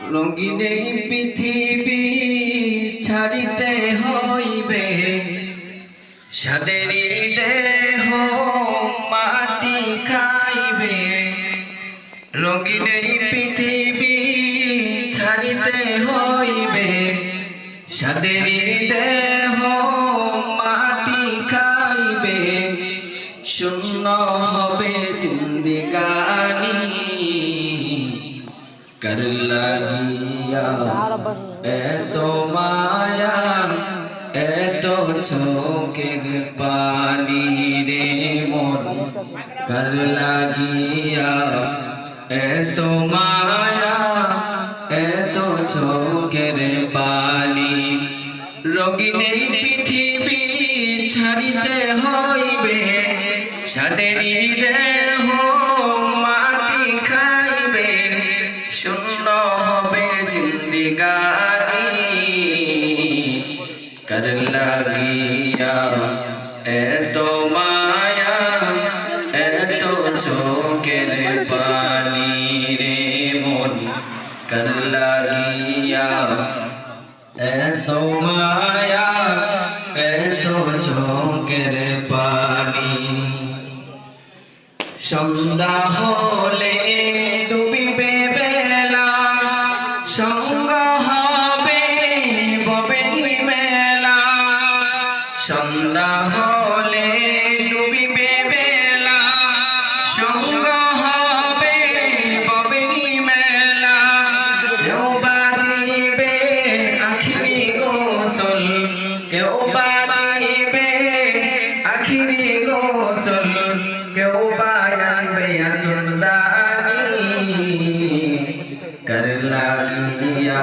রঙিন এই পৃথিবী ছাড়িতে হইবে। সাদেরি দেহ মাটি খাইবে। রঙিন এই পৃথিবী ছাড়িতে হইবে। সাদেরি দেহ মাটি খাইবে। শূন্য হবে জিন্দিগানি কর লাগিয়া এত মায়া এত চোখের পানি রে মন কর লাগিয়া এত মায়া এত চোখের পানি। রোগিন পৃথিবী ছাড়িতে হইবে সাদেরি দেহ হবে জিন্দিগানি কর লাগিয়া এত মায়া, এত চোখের পানি রে মন। কর লাগিয়া এত মায়া, এত চোখের পানি। সন্ধ্যা হলে সন্ধ্যা হলে ডুবিবে বেলা সঙ্গ হবে ববেরি মেলা। কেউ বা দিবে আখিরি গোসল কেউ বা দিবে আখিরি গোসল কেউ বা আনবে আতুরদানি কর লাগিয়া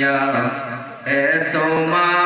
দুনিয়া এ তোমার